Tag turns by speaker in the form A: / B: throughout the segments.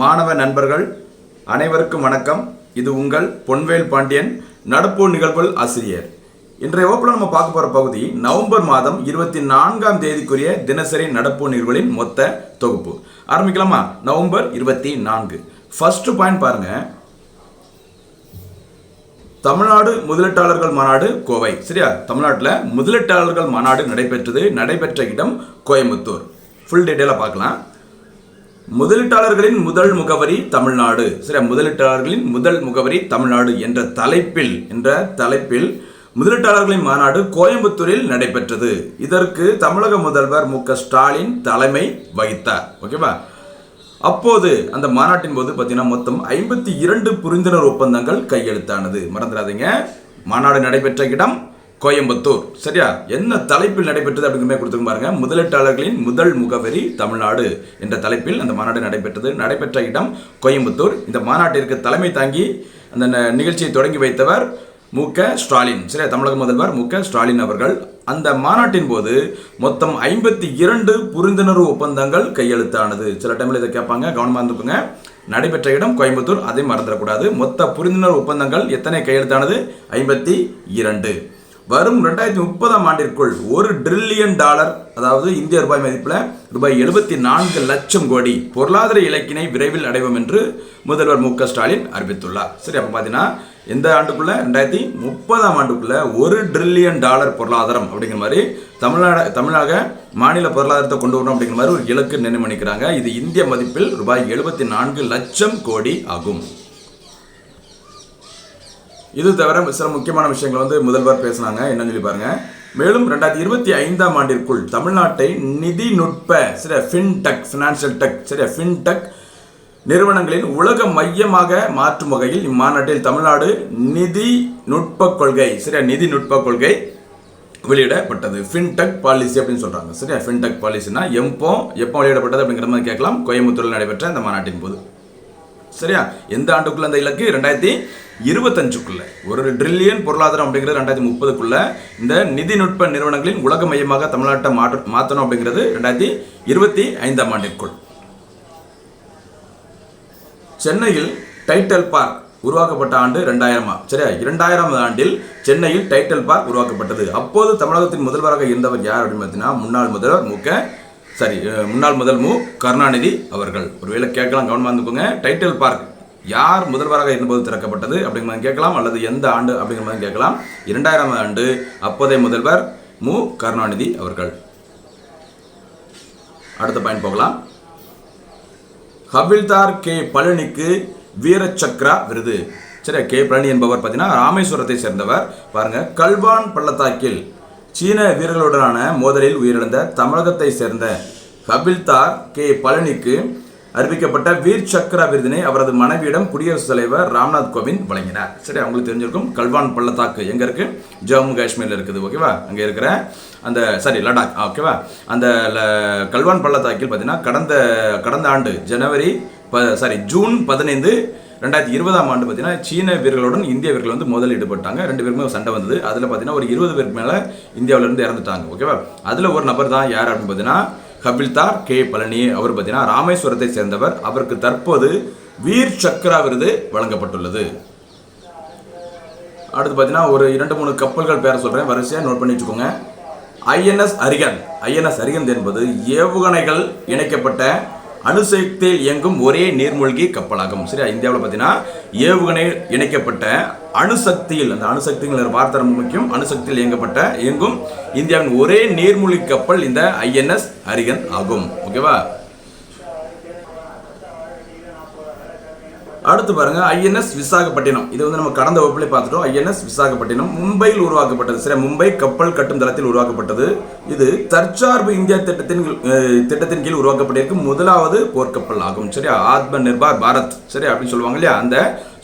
A: மாணவ நண்பர்கள் அனைவருக்கும் வணக்கம். இது உங்கள் பொன்வேல் பாண்டியன் நடப்பு நிகழ்வுகள் ஆசிரியர். இன்றைய வகுப்பில் நம்ம பார்க்க போற பகுதி நவம்பர் மாதம் இருபத்தி நான்காம் தேதிக்குரிய தினசரி நடப்பு நிகழ்வுகளின் மொத்த தொகுப்பு. ஆரம்பிக்கலாமா? நவம்பர் இருபத்தி நான்கு. ஃபர்ஸ்ட் பாயிண்ட் பாருங்க. தமிழ்நாடு முதலீட்டாளர்கள் மாநாடு கோவை. சரியா? தமிழ்நாட்டில் முதலீட்டாளர்கள் மாநாடு நடைபெற்றது நடைபெற்ற இடம் கோயம்புத்தூர். ஃபுல் டீட்டெயிலாக பார்க்கலாம். முதலீட்டாளர்களின் முதல் முகவரி தமிழ்நாடு. சரியா? முதலீட்டாளர்களின் முதல் முகவரி தமிழ்நாடு என்ற தலைப்பில் என்ற தலைப்பில் முதலீட்டாளர்களின் மாநாடு கோயம்புத்தூரில் நடைபெற்றது. இதற்கு தமிழக முதல்வர் மு க ஸ்டாலின் தலைமை வகித்தார். ஓகேவா? அப்போது அந்த மாநாட்டின் போது பார்த்தீங்கன்னா மொத்தம் ஐம்பத்தி இரண்டு புரிந்துணர்வு ஒப்பந்தங்கள் கையெழுத்தானது. மறந்துடாதீங்க. மாநாடு நடைபெற்ற இடம் கோயம்புத்தூர். சரியா? என்ன தலைப்பில் நடைபெற்றது அப்படிங்கிற மாதிரி கொடுத்துருக்க பாருங்க. முதலீட்டாளர்களின் முதல் முகவரி தமிழ்நாடு என்ற தலைப்பில் அந்த மாநாடு நடைபெற்றது. நடைபெற்ற இடம் கோயம்புத்தூர். இந்த மாநாட்டிற்கு தலைமை தாங்கி அந்த ந- நிகழ்ச்சியை தொடங்கி வைத்தவர் மு க. ஸ்டாலின். சரியா தமிழக முதல்வர் மு க. ஸ்டாலின் அவர்கள் அந்த மாநாட்டின் போது மொத்தம் ஐம்பத்தி இரண்டு புரிந்துணர்வு ஒப்பந்தங்கள் கையெழுத்தானது. சில டைமில் இதை கேட்பாங்க கவனமாக இருந்துக்குங்க. நடைபெற்ற இடம் கோயம்புத்தூர் அதை மறந்துடக்கூடாது. மொத்த புரிந்துணர்வு ஒப்பந்தங்கள் எத்தனை கையெழுத்தானது? ஐம்பத்தி இரண்டு. வரும் ரெண்டாயிரத்தி முப்பதாம் ஆண்டிற்குள் ஒரு ட்ரில்லியன் டாலர் அதாவது இந்திய ரூபாய் மதிப்பில் ரூபாய் எழுபத்தி நான்கு லட்சம் கோடி பொருளாதார இலக்கினை விரைவில் அடைவோம் என்று முதல்வர் மு க. ஸ்டாலின் அறிவித்துள்ளார். சரி அப்போ பார்த்தீங்கன்னா எந்த ஆண்டுக்குள்ள? ரெண்டாயிரத்தி முப்பதாம் ஆண்டுக்குள்ள ஒரு ட்ரில்லியன் டாலர் பொருளாதாரம் அப்படிங்கிற மாதிரி தமிழ்நாடு தமிழக மாநில பொருளாதாரத்தை கொண்டு வரணும் அப்படிங்கிற மாதிரி ஒரு இலக்கு நிர்ணயிக்கிறாங்க இது இந்திய மதிப்பில் ரூபாய் எழுபத்தி நான்கு லட்சம் கோடி ஆகும். இது தவிர சில முக்கியமான விஷயங்கள் வந்து முதல்வர் பேசினாங்க. என்னன்னு சொல்லி பாருங்க. மேலும் ரெண்டாயிரத்தி இருபத்தி ஐந்தாம் ஆண்டிற்குள் தமிழ்நாட்டை நிதி நுட்ப சில ஃபின்டெக் ஃபினான்ஷியல் டெக் சரி ஃபின்டெக் நிறுவனங்களின் உலக மையமாக மாற்றும் வகையில் இம்மாநாட்டில் தமிழ்நாடு நிதி நுட்ப கொள்கை சரியா? நிதி நுட்ப கொள்கை வெளியிடப்பட்டது. ஃபின்டெக் பாலிசி அப்படின்னு சொல்கிறாங்க சரியா? ஃபின்டெக் பாலிசினா எப்போ எப்போ வெளியிடப்பட்டது அப்படிங்கிற மாதிரி கேட்கலாம். கோயம்புத்தூரில் நடைபெற்ற இந்த மாநாட்டின் போது. சரியா? எந்த ஆண்டுக்குள்ள அந்த இலக்கு? ரெண்டாயிரத்தி இருபத்தஞ்சுக்குள்ள. ஒரு ட்ரில்லியன் பொருளாதாரம் அப்படிங்கிறது ரெண்டாயிரத்தி முப்பதுக்குள்ள இந்த நிதிநுட்ப நிறுவனங்களின் உலக மையமாக தமிழ்நாட்டை மாற்ற மாற்றணும் அப்படிங்கிறது ரெண்டாயிரத்தி இருபத்தி ஐந்தாம் ஆண்டிற்குள். சென்னையில் டைட்டல் பார்க் உருவாக்கப்பட்ட ஆண்டு ரெண்டாயிரமா சரியா? இரண்டாயிரம் ஆண்டில் சென்னையில் டைட்டல் பார்க் உருவாக்கப்பட்டது. அப்போது தமிழகத்தின் முதல்வராக இருந்தவர் யார் அப்படின்னு பார்த்தீங்கன்னா முன்னாள் முதல்வர் மு. க. சரி முன்னாள் முதல் மு. கருணாநிதி அவர்கள். ஒருவேளை கேட்கலாம் கவனமாக இருந்துக்கோங்க. டைட்டில் பார்க் யார் முதல்வராக இருந்தபோது திறக்கப்பட்டது அப்படிங்கிற மாதிரி கேட்கலாம் அல்லது எந்த ஆண்டு அப்படிங்கிற மாதிரி கேட்கலாம். இரண்டாயிரம் ஆண்டு அப்போதைய முதல்வர் மு. கருணாநிதி அவர்கள். அடுத்த பாயிண்ட் போகலாம். ஹவில்தார் கே பழனிக்கு வீரச்சக்ரா விருது. சரி கே பழனி என்பவர் பார்த்தீங்கன்னா ராமேஸ்வரத்தை சேர்ந்தவர். பாருங்க கல்வான் பள்ளத்தாக்கில் சீன வீரர்களுடனான மோதலில் உயிரிழந்த தமிழகத்தை சேர்ந்த ஹபில்தார் கே பழனிக்கு அறிவிக்கப்பட்ட வீர் சக்ரா விருதினை அவரது மனைவியிடம் குடியரசுத் தலைவர் ராம்நாத் கோவிந்த் வழங்கினார். சரி அவங்களுக்கு தெரிஞ்சிருக்கும் கல்வான் பள்ளத்தாக்கு எங்கே இருக்கு? ஜம்மு காஷ்மீரில் இருக்குது ஓகேவா அங்கே இருக்கிற அந்த சாரி லடாக் ஓகேவா அந்த ல- கல்வான் பள்ளத்தாக்கில் பார்த்தீங்கன்னா கடந்த கடந்த ஆண்டு ஜனவரி ப சாரி ஜூன் பதினைந்து ரெண்டாயிரத்தி இருபதாம் ஆண்டு பார்த்தீங்கன்னா சீன வீரர்களுடன் இந்திய வீரர்கள் வந்து முதல் ஈடுபட்டாங்க. ரெண்டு பேருக்குமே சண்டை வந்தது. அதில் பார்த்தீங்கன்னா ஒரு இருபது பேருக்கு மேலே இந்தியாவிலேருந்து இறந்துட்டாங்க ஓகேவா அதில் ஒரு நபர் தான் யார் அப்படின்னு பார்த்தீங்கன்னா கபில்தார் கே. பழனி அவர் பார்த்தீங்கன்னா ராமேஸ்வரத்தை சேர்ந்தவர். அவருக்கு தற்போது வீர் சக்ரா விருது வழங்கப்பட்டுள்ளது. அடுத்து பார்த்தீங்கன்னா ஒரு இரண்டு மூணு கப்பல்கள் பேரை சொல்கிறேன் வரிசையாக நோட் பண்ணி வச்சுக்கோங்க. ஐஎன்எஸ் அரிகன். ஐஎன்எஸ் அரிகன் என்பது ஏவுகணைகள் இணைக்கப்பட்ட அணுசக்தியில் இயங்கும் ஒரே நீர்மூழ்கி கப்பலாகும். சரியா? இந்தியாவில் பார்த்தீங்கன்னா ஏவுகணை இணைக்கப்பட்ட அணுசக்தியில் அந்த அணுசக்திங்கிற வார்த்தை ரொம்ப முக்கியம். அணுசக்தியில் இயங்கப்பட்ட இயங்கும் இந்தியாவின் ஒரே நீர்மூழ்கி கப்பல் இந்த ஐஎன்எஸ் அரிகன் ஆகும். ஓகேவா? அடுத்து பாருங்க ஐஎன்எஸ் விசாகப்பட்டினம். இது வந்து நம்ம கடந்த வகுப்புல பார்த்துட்டோம். ஐஎன்எஸ் விசாகப்பட்டினம் மும்பையில் உருவாக்கப்பட்டது. சரி மும்பை கப்பல் கட்டும் தளத்தில் உருவாக்கப்பட்டது. இது தற்சார்பு இந்தியா திட்டத்தின் திட்டத்தின் கீழ் உருவாக்கப்பட்டிருக்கும் முதலாவது போர்க்கப்பல் ஆகும். சரியா? ஆத்ம நிர்பார் பாரத். சரி அப்படின்னு சொல்லுவாங்க இல்லையா? அந்த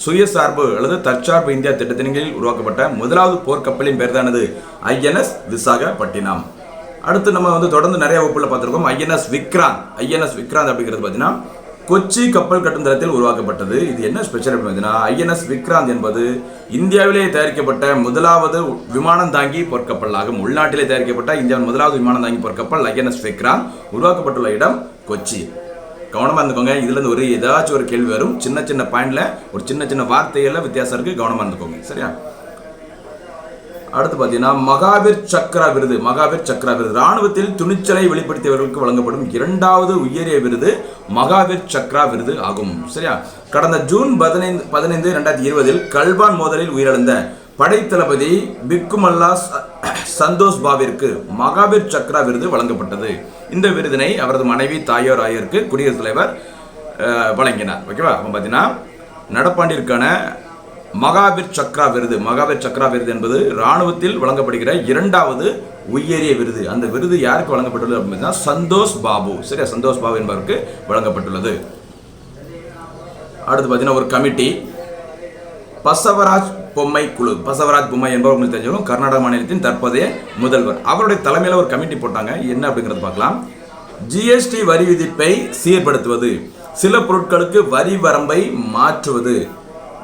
A: சுயசார்பு அல்லது தற்சார்பு இந்தியா திட்டத்தின் கீழ் உருவாக்கப்பட்ட முதலாவது போர்க்கப்பலின் பேர் தானது ஐஎன்எஸ் விசாகப்பட்டினம். அடுத்து நம்ம வந்து தொடர்ந்து நிறைய வகுப்புல பார்த்துருக்கோம். ஐஎன்எஸ் விக்ராந்த். ஐஎன்எஸ் விக்ராந்த் அப்படிங்கிறது பார்த்தீங்கன்னா கொச்சி கப்பல் கட்டும் தளத்தில் உருவாக்கப்பட்டது. இது என்ன ஸ்பெஷல் அப்படின்னா ஐஎன்எஸ் விக்ராந்த் என்பது இந்தியாவிலேயே தயாரிக்கப்பட்ட முதலாவது விமானம் தாங்கி பொற்கப்பலாகும் உள்நாட்டிலே தயாரிக்கப்பட்ட இந்தியாவின் முதலாவது விமானம் தாங்கி பொற்கப்பல் ஐஎன்எஸ் விக்ராந்த் உருவாக்கப்பட்டுள்ள இடம் கொச்சி. கவனமாக இருந்துக்கோங்க. இதுலேருந்து ஒரு ஏதாச்சும் ஒரு கேள்வி வரும். சின்ன சின்ன பாயிண்டில் ஒரு சின்ன சின்ன வார்த்தைகள்ல வித்தியாசம் இருக்குது கவனமா இருந்துக்கோங்க. சரியா? அடுத்து பார்த்தீங்கன்னா மகாவீர் சக்ரா விருது. மகாவீர் சக்ரா விருது. ராணுவத்தில் துணிச்சலை வெளிப்படுத்தியவர்களுக்கு வழங்கப்படும் இரண்டாவது உயரிய விருது மகாவீர் சக்ரா விருது ஆகும். சரியா? கடந்த ஜூன் பதினைந்து பதினைந்து ரெண்டாயிரத்தி இருபதில் கல்வான் மோதலில் உயிரிழந்த படைத்தளபதி பிக்குமல்லா ச- சந்தோஷ் பாபிற்கு மகாவீர் சக்ரா விருது வழங்கப்பட்டது. இந்த விருதினை அவரது மனைவி தாயோர் ஆகியோருக்கு குடியரசுத் தலைவர் வழங்கினார். ஓகேவா? அப்போ பார்த்தீங்கன்னா நடப்பாண்டிற்கான மகாவீர் சக்ரா விருது. மகாவீர் சக்ரா விருது என்பது இராணுவத்தில் வழங்கப்படுகிற இரண்டாவது உயரிய விருது. அந்த விருது யாருக்கு வழங்கப்பட்டுள்ளது அப்படின்னா சந்தோஷ் பாபு. சரியா? சந்தோஷ் பாபு என்பவருக்கு வழங்கப்பட்டுள்ளது. அடுத்து பார்த்தீங்கன்னா ஒரு கமிட்டி. பசவராஜ் பொம்மை குழு. பசவராஜ் பொம்மை என்பவர் உங்களுக்கு தெரிஞ்சிருக்கும். கர்நாடக மாநிலத்தின் தற்போதைய முதல்வர். அவருடைய தலைமையில் ஒரு கமிட்டி போட்டாங்க. என்ன அப்படிங்கிறது பார்க்கலாம். ஜிஎஸ்டி வரி விதிப்பை சீர்படுத்துவது. சில பொருட்களுக்கு வரி வரம்பை மாற்றுவது.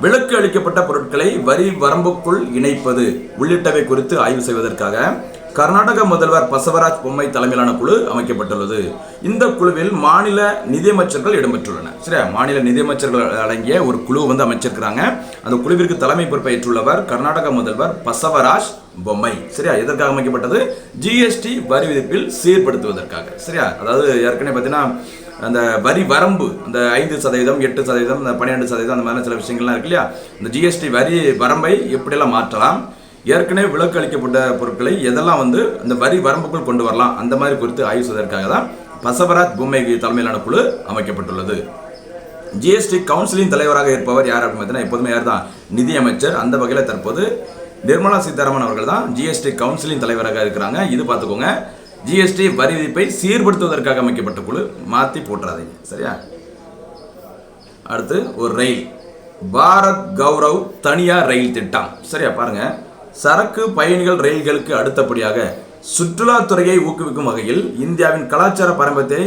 A: விலக்கு அளிக்கப்பட்ட பொருட்களை வரி வரம்புக்குள் இணைப்பது உள்ளிட்டவை குறித்து ஆய்வு செய்வதற்காக கர்நாடக முதல்வர் பசவராஜ் பொம்மை தலைமையிலான குழு அமைக்கப்பட்டுள்ளது. இந்த குழுவில் மாநில நிதியமைச்சர்கள் இடம்பெற்றுள்ளனர். சரியா? மாநில நிதியமைச்சர்கள் அடங்கிய ஒரு குழு வந்து அமைச்சிருக்கிறாங்க. அந்த குழுவிற்கு தலைமை பொறுப்பேற்றுள்ளவர் கர்நாடக முதல்வர் பசவராஜ் பொம்மை. சரியா? எதற்காக அமைக்கப்பட்டது? ஜிஎஸ்டி வரி விதிப்பில் சீர்படுத்துவதற்காக. சரியா? அதாவது ஏற்கனவே பார்த்தீங்கன்னா அந்த வரி வரம்பு அந்த ஐந்து சதவீதம் எட்டு சதவீதம் இந்த பன்னிரெண்டு சதவீதம் அந்த மாதிரி சில விஷயங்கள்லாம் இருக்கு இல்லையா? இந்த ஜிஎஸ்டி வரி வரம்பை எப்படியெல்லாம் மாற்றலாம் ஏற்கனவே விலக்கு அளிக்கப்பட்ட பொருட்களை எதெல்லாம் வந்து அந்த வரி வரம்புக்குள் கொண்டு வரலாம் அந்த மாதிரி குறித்து ஆய்வு செய்வதற்காக தான் பசவராஜ் பொம்மை தலைமையிலான குழு அமைக்கப்பட்டுள்ளது. ஜிஎஸ்டி கவுன்சிலின் தலைவராக இருப்பவர் யார் அப்படின்னு பார்த்தீங்கன்னா எப்போதுமே யார் தான்? நிதியமைச்சர். அந்த வகையில் தற்போது நிர்மலா சீதாராமன் அவர்கள் தான் ஜிஎஸ்டி கவுன்சிலின் தலைவராக இருக்கிறாங்க. இது பார்த்துக்கோங்க. ஜிஎஸ்டி வரி விதிப்பை சீர்படுத்துவதற்காக அமைக்கப்பட்ட குழு மாற்றி போட்டுறாதீங்க. சரியா? அடுத்து ஒரு ரயில். பாரத் கௌரவ் தனியார் ரயில் திட்டம். சரியா? பாருங்க. சரக்கு பயணிகள் ரயில்களுக்கு அடுத்தபடியாக சுற்றுலாத்துறையை ஊக்குவிக்கும் வகையில் இந்தியாவின் கலாச்சார பாரம்பரியத்தை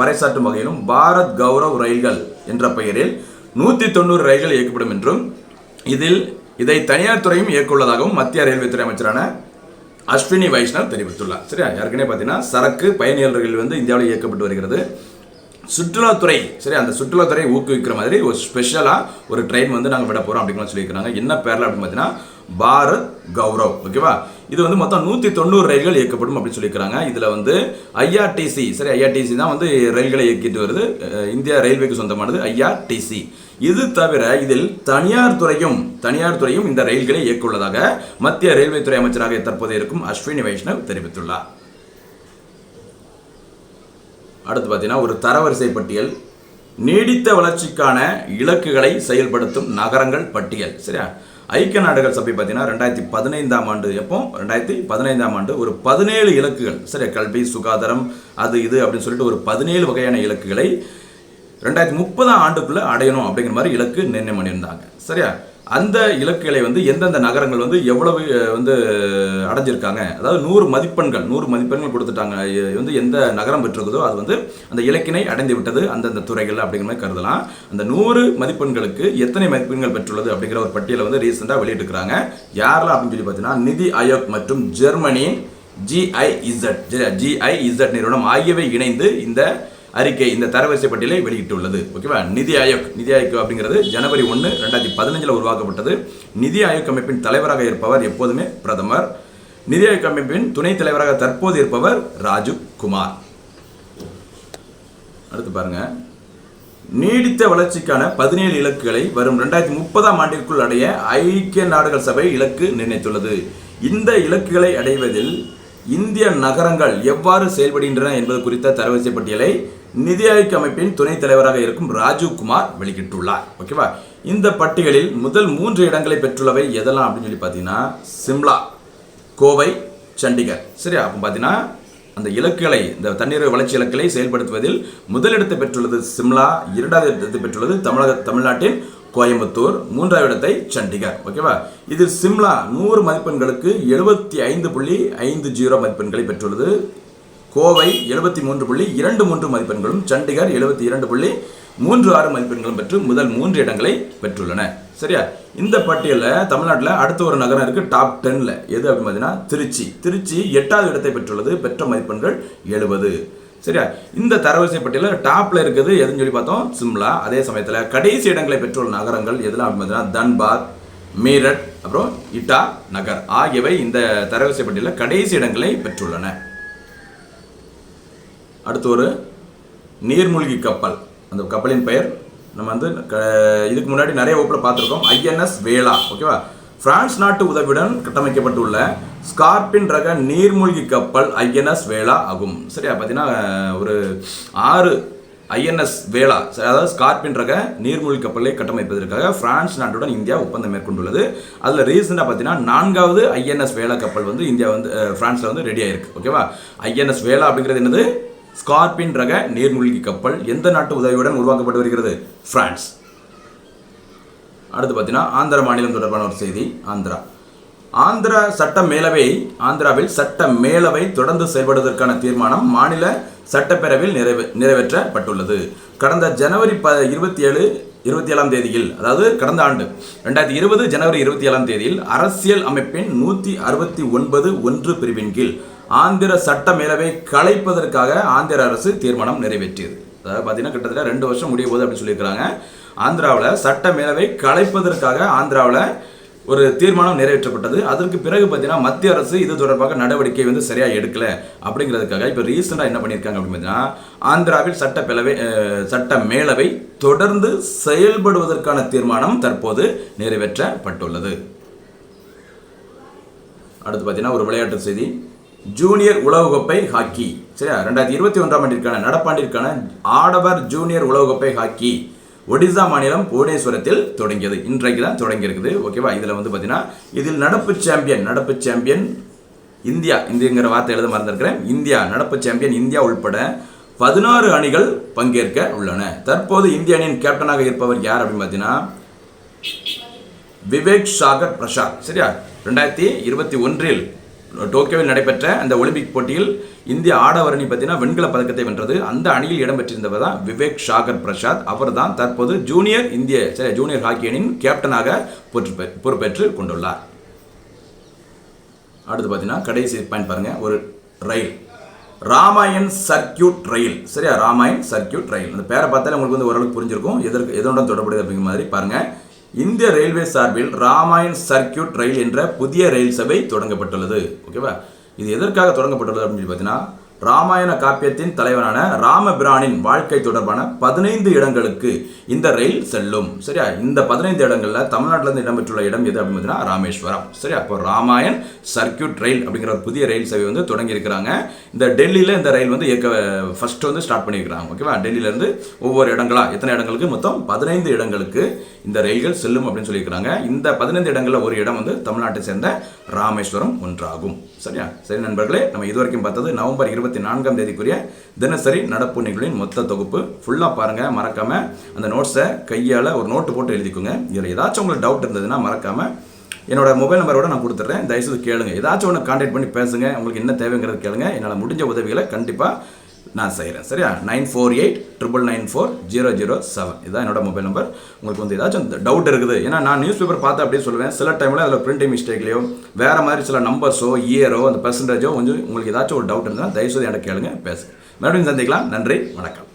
A: பறைசாற்றும் வகையிலும் பாரத் கௌரவ் ரயில்கள் என்ற பெயரில் நூற்றி தொண்ணூறு ரயில்கள் இயக்கப்படும் என்றும் இதில் இதை தனியார் துறையும் இயக்கவுள்ளதாகவும் மத்திய ரயில்வே துறை அமைச்சரான அஸ்வினி வைஷ்ணவ் தெரிவித்துள்ளார். சரியா? ஏற்கனவே பார்த்தீங்கன்னா சரக்கு பயணியாளர்கள் வந்து இந்தியாவில் இயக்கப்பட்டு வருகிறது. சுற்றுலாத்துறை சரி அந்த சுற்றுலாத்துறை ஊக்குவிக்கிற மாதிரி ஒரு ஸ்பெஷலாக ஒரு ட்ரெயின் வந்து நாங்கள் விட போகிறோம் அப்படின்னு சொல்லியிருக்கிறாங்க. என்ன பேரில் அப்படின்னு பார்த்தீங்கன்னா பாரத் கௌரவ். ஓகேவா இது வந்து மொத்தம் நூற்றி தொண்ணூறு ரயில்கள் இயக்கப்படும் அப்படின்னு சொல்லியிருக்கிறாங்க. இதில் வந்து ஐஆர்டிசி சரி ஐஆர்டிசி தான் வந்து ரயில்களை இயக்கிட்டு வருது. இந்தியா ரயில்வேக்கு சொந்தமானது ஐஆர்டிசி. இது தவிர இதில் தனியார் துறையும் தனியார் துறையும் இந்த ரயில்களை இயக்குள்ளதாக மத்திய ரயில்வே துறை அமைச்சராக தற்போது இருக்கும் அஸ்வினி வைஷ்ணவ் தெரிவித்துள்ளார். அடுத்து பார்த்தீங்கன்னா ஒரு தரவரிசை பட்டியல். நீடித்த வளர்ச்சிக்கான இலக்குகளை செயல்படுத்தும் நகரங்கள் பட்டியல். சரியா? ஐக்கிய நாடுகள் சபை பார்த்தீங்கன்னா ரெண்டாயிரத்தி பதினைந்தாம் ஆண்டு எப்போ? ரெண்டாயிரத்தி பதினைந்தாம் ஆண்டு ஒரு பதினேழு இலக்குகள். சரியா? கல்வி சுகாதாரம் அது இது அப்படின்னு சொல்லிட்டு ஒரு பதினேழு வகையான இலக்குகளை ரெண்டாயிரத்தி முப்பதாம் ஆண்டுக்குள்ளே அடையணும் அப்படிங்கிற மாதிரி இலக்கு நிர்ணயம் பண்ணியிருந்தாங்க. சரியா? அந்த இலக்குகளை வந்து எந்தெந்த நகரங்கள் வந்து எவ்வளவு வந்து அடைஞ்சிருக்காங்க? அதாவது நூறு மதிப்பெண்கள் நூறு மதிப்பெண்கள் கொடுத்துட்டாங்க. வந்து எந்த நகரம் பெற்றிருக்குதோ அது வந்து அந்த இலக்கினை அடைந்து விட்டது அந்தந்த துறைகள் அப்படிங்கிற மாதிரி கருதலாம். அந்த நூறு மதிப்பெண்களுக்கு எத்தனை மதிப்பெண்கள் பெற்றுள்ளது அப்படிங்கிற ஒரு பட்டியலை வந்து ரீசெண்டாக வெளியிட்டிருக்கிறாங்க. யாரெல்லாம் அப்படின்னு சொல்லி பார்த்தீங்கன்னா நிதி ஆயோக் மற்றும் ஜெர்மனியின் ஜிஐஇசட் ஜிஐஇசட் நிறுவனம் ஆகியவை இணைந்து இந்த அறிக்கை இந்த தரவரிசை பட்டியலை வெளியிட்டுள்ளது. ஓகேவா நிதி ஆயோக் நிதி ஆயோக் அப்படிங்கிறது ஜனவரி ஒன்று ரெண்டாயிரத்தி பதினஞ்சில் உருவாக்கப்பட்டது. நிதி ஆயோக் அமைப்பின் தலைவராக இருப்பவர் எப்போதுமே பிரதமர். நிதி ஆயோக் அமைப்பின் துணைத் தலைவராக தற்போது இருப்பவர் ராஜீவ் குமார். அடுத்து பாருங்க. நீடித்த வளர்ச்சிக்கான பதினேழு இலக்குகளை வரும் ரெண்டாயிரத்தி முப்பதாம் ஆண்டிற்குள் அடைய ஐக்கிய நாடுகள் சபை இலக்கு நிர்ணயித்துள்ளது. இந்த இலக்குகளை அடைவதில் இந்திய நகரங்கள் எவ்வாறு செயல்படுகின்றன என்பது குறித்த தரவரிசை பட்டியலை நிதி ஆயோக் அமைப்பின் துணைத் தலைவராக இருக்கும் ராஜீவ் குமார் வெளியிட்டுள்ளார். ஓகேவா இந்த பட்டியலில் முதல் மூன்று இடங்களை பெற்றுள்ளவை எதெல்லாம் அப்படின்னு சொல்லி பார்த்தீங்கன்னா சிம்லா கோவை சண்டிகர். சரியா? அப்போ பார்த்தீங்கன்னா அந்த இலக்குகளை இந்த தண்ணீர் வளர்ச்சி இலக்குகளை செயல்படுத்துவதில் முதலிடத்தை பெற்றுள்ளது சிம்லா இரண்டாவது இடத்தை பெற்றுள்ளது தமிழக தமிழ்நாட்டின் கோயம்புத்தூர் மூன்றாவது இடத்தை சண்டிகர். ஓகேவா இதில் சிம்லா நூறு மதிப்பெண்களுக்கு எழுபத்தி ஐந்து புள்ளி ஐந்து ஜீரோ மதிப்பெண்களை பெற்றுள்ளது கோவை எழுபத்தி மூன்று புள்ளி இரண்டு மூன்று மதிப்பெண்களும் சண்டிகர் எழுபத்தி இரண்டு புள்ளி மூன்று ஆறு மதிப்பெண்களும் பெற்று முதல் மூன்று இடங்களை பெற்றுள்ளன. சரியா? இந்த பட்டியலில் தமிழ்நாட்டில் அடுத்த ஒரு நகரம் இருக்குது டாப் டென்னில் எது அப்படின்னு பார்த்தீங்கன்னா திருச்சி. திருச்சி எட்டாவது இடத்தை பெற்றுள்ளது பெற்ற மதிப்பெண்கள் எழுபது. சரியா? இந்த தரவரிசை பட்டியலில் டாப்பில் இருக்குது எதுன்னு சொல்லி பார்த்தோம் சிம்லா. அதே சமயத்தில் கடைசி இடங்களை பெற்றுள்ள நகரங்கள் எதுலாம் அப்படின்னு பார்த்தீங்கன்னா தன்பாத் மீரட் அப்புறம் இட்டா நகர் ஆகியவை இந்த தரவரிசை பட்டியலில் கடைசி இடங்களை பெற்றுள்ளன. அடுத்து ஒரு நீர்மூழ்கி கப்பல். அந்த கப்பலின் பெயர் நம்ம வந்து க- இதுக்கு முன்னாடி நிறைய வகுப்பில் பார்த்துருக்கோம். ஐஎன்எஸ் வேளா ஓகேவா பிரான்ஸ் நாட்டு உதவியுடன் கட்டமைக்கப்பட்டுள்ள ஸ்கார்பின் ரக நீர்மூழ்கி கப்பல் ஐஎன்எஸ் வேளா ஆகும். சரியா? பார்த்தீங்கன்னா ஒரு ஆறு ஐஎன்எஸ் வேளா அதாவது ஸ்கார்பின் ரக நீர்மூழ்கி கப்பலை கட்டமைப்பதற்காக பிரான்ஸ் நாட்டுடன் இந்தியா ஒப்பந்தம் மேற்கொண்டுள்ளது. அதில் ரீசெண்டாக பார்த்தீங்கன்னா நான்காவது ஐஎன்எஸ் வேளா கப்பல் வந்து இந்தியா வந்து ஃப்ரான்ஸில் வந்து ரெடி ஆயிருக்கு ஓகேவா ஐஎன்எஸ் வேளா அப்படிங்கிறது என்னது? ஸ்கார்பின் ரக நீர்மூழ்கி கப்பல் எந்த நாட்டு உதவியுடன் உருவாக்கப்பட்டு வருகிறது? பிரான்ஸ் அடுத்து பார்த்தீங்கன்னா ஆந்திர மாநிலம் தொடர்பான ஒரு செய்தி ஆந்திரா. ஆந்திரா சட்ட மேலவை ஆந்திராவில் சட்ட மேலவை தொடர்ந்து செயல்படுவதற்கான தீர்மானம் மாநில சட்டப்பேரவையில் நிறைவே நிறைவேற்றப்பட்டுள்ளது. கடந்த ஜனவரி ப இருபத்தி ஏழு இருபத்தி ஏழாம் தேதியில் அதாவது கடந்த ஆண்டு ரெண்டாயிரத்தி இருபது ஜனவரி இருபத்தி ஏழாம் தேதியில் அரசியல் அமைப்பின் நூற்றி அறுபத்தி ஒன்பது ஒன்று பிரிவின் கீழ் ஆந்திர சட்ட மேலவை கலைப்பதற்காக ஆந்திர அரசு தீர்மானம் நிறைவேற்றியது. அதாவது பார்த்தீங்கன்னா கிட்டத்தட்ட ரெண்டு வருஷம் முடிய போகுது அப்படின்னு சொல்லியிருக்கிறாங்க. ஆந்திராவில் சட்ட மேலவை கலைப்பதற்காக ஆந்திராவில் ஒரு தீர்மானம் நிறைவேற்றப்பட்டது. அதற்கு பிறகு பார்த்தீங்கன்னா மத்திய அரசு இது தொடர்பாக நடவடிக்கை வந்து சரியாக எடுக்கல அப்படிங்கிறதுக்காக இப்போ ரீசெண்டாக என்ன பண்ணியிருக்காங்க அப்படின்னு பார்த்தீங்கன்னா ஆந்திராவில் சட்டப்பேலவை சட்ட மேலவை தொடர்ந்து செயல்படுவதற்கான தீர்மானம் தற்போது நிறைவேற்றப்பட்டுள்ளது. அடுத்து பார்த்தீங்கன்னா ஒரு விளையாட்டு செய்தி. ஜூனியர் உலகக்கோப்பை ஹாக்கி. சரியா? ரெண்டாயிரத்தி இருபத்தி ஒன்றாம் ஆண்டிற்கான நடப்பாண்டிற்கான ஆடவர் ஜூனியர் உலகக்கோப்பை ஹாக்கி ஒடிசா மாநிலம் புவனேஸ்வரத்தில் தொடங்கியது. இன்றைக்கு தான் தொடங்கியிருக்குது. ஓகேவா இதில் வந்து பார்த்தீங்கன்னா இதில் நடப்பு சாம்பியன் நடப்பு சாம்பியன் இந்தியா. இந்தியங்கிற வார்த்தை எழுத மறந்திருக்கிறேன். இந்தியா நடப்பு சாம்பியன் இந்தியா உள்பட பதினாறு அணிகள் பங்கேற்க உள்ளன. தற்போது இந்திய அணியின் கேப்டனாக இருப்பவர் யார் அப்படின்னு பார்த்தீங்கன்னா விவேக் சாகர் பிரசாத். சரியா? ரெண்டாயிரத்தி இருபத்தி ஒன்றில் டோக்கியோவில் நடைபெற்ற அந்த ஒலிம்பிக் போட்டியில் இந்திய ஆடவர் அணி பார்த்தீங்கன்னா வெண்கல பதக்கத்தை வென்றது. அந்த அணியில் இடம்பெற்றிருந்தவர் தான் விவேக் சாகர் பிரசாத். அவர் தான் தற்போது ஜூனியர் இந்திய சரி ஜூனியர் ஹாக்கி அணியின் கேப்டனாக பொறுப்பே பொறுப்பேற்று கொண்டுள்ளார். அடுத்து பார்த்தீங்கன்னா கடைசி பாயிண்ட் பாருங்கள் ஒரு ரயில். Ramayan circuit rail. சரியா? Ramayan circuit rail. அந்த பேரை பார்த்தாலே உங்களுக்கு வந்து ஓரளவுக்கு புரிஞ்சிருக்கும். எதற்கு எதனுடன் தொடர்புடையது அப்படிங்கிற மாதிரி பாருங்கள் இந்திய ரயில்வே சார்பில் ராமாயண் சர்க்கியூட் ரயில் என்ற புதிய ரயில் சபை தொடங்கப்பட்டுள்ளது. ஓகேவா இது எதற்காக தொடங்கப்பட்டுள்ளது அப்படின்னு சொல்லி பார்த்தீங்கன்னா ராமாயண காப்பியத்தின் தலைவனான ராமபிரானின் வாழ்க்கை தொடர்பான பதினைந்து இடங்களுக்கு இந்த ரயில் செல்லும். சரியா? இந்த பதினைந்து இடங்களில் தமிழ்நாட்டில இருந்து இடம்பெற்றுள்ள இடம் எது அப்படின்னு பார்த்தீங்கன்னா ராமேஸ்வரம். சரியா? அப்போ ராமாயண் சர்க்கியூட் ரயில் அப்படிங்கிற ஒரு புதிய ரயில் சேவை வந்து தொடங்கி இருக்கிறாங்க இந்த டெல்லியில் இந்த ரயில் வந்து இயக்க ஃபர்ஸ்ட் வந்து ஸ்டார்ட் பண்ணியிருக்கிறாங்க. ஓகேவா டெல்லியிலேருந்து ஒவ்வொரு இடங்களா எத்தனை இடங்களுக்கு? மொத்தம் பதினைந்து இடங்களுக்கு இந்த ரயில்கள் செல்லும் அப்படின்னு சொல்லியிருக்கிறாங்க. இந்த பதினைந்து இடங்களில் ஒரு இடம் வந்து தமிழ்நாட்டை சேர்ந்த ராமேஸ்வரம் ஒன்றாகும். சரியா? சரி நண்பர்களே நம்ம இதுவரைக்கும் பார்த்தது நவம்பர் இருபத்தி நான்காம் தேதிக்குரிய தினசரி நடப்பு நிகழ்வின் மொத்த தொகுப்பு. ஃபுல்லாக பாருங்கள் மறக்காமல் அந்த நோட்ஸை கையால் ஒரு நோட்டு போட்டு எழுதிக்கோங்க. இதில் ஏதாச்சும் உங்களுக்கு டவுட் இருந்ததுன்னா மறக்காமல் என்னோட மொபைல் நம்பரோட நான் கொடுத்துட்றேன். தயவுசெய்து கேளுங்க. ஏதாச்சும் ஒன்று கான்டாக்ட் பண்ணி பேசுங்க. உங்களுக்கு என்ன தேவைங்கிறது கேளுங்க. என்னால் முடிஞ்ச உதவிகளை கண்டிப்பாக நான் செய்கிறேன் சரியா nine four eight triple nine four zero zero seven இதுதான் என்னோட மொபைல் நம்பர் உங்களுக்கு வந்து ஏதாச்சும் டவுட் இருக்குது ஏன்னா நான் நியூஸ் பேப்பர் பார்த்து அப்படியே சொல்லுவேன் சில டைமில் அதில் பிரிண்டிங் மிஸ்டேக்லையோ வேறு மாதிரி சில நம்பர்ஸோ இயரோ அந்த பெர்சன்டேஜோ கொஞ்சம் உங்களுக்கு ஏதாச்சும் ஒரு டவுட் இருந்தால் தயவுசெய்து எனக்கு கேளுங்க பேசுங்க மறுபடியும் சந்திக்கலாம் நன்றி வணக்கம்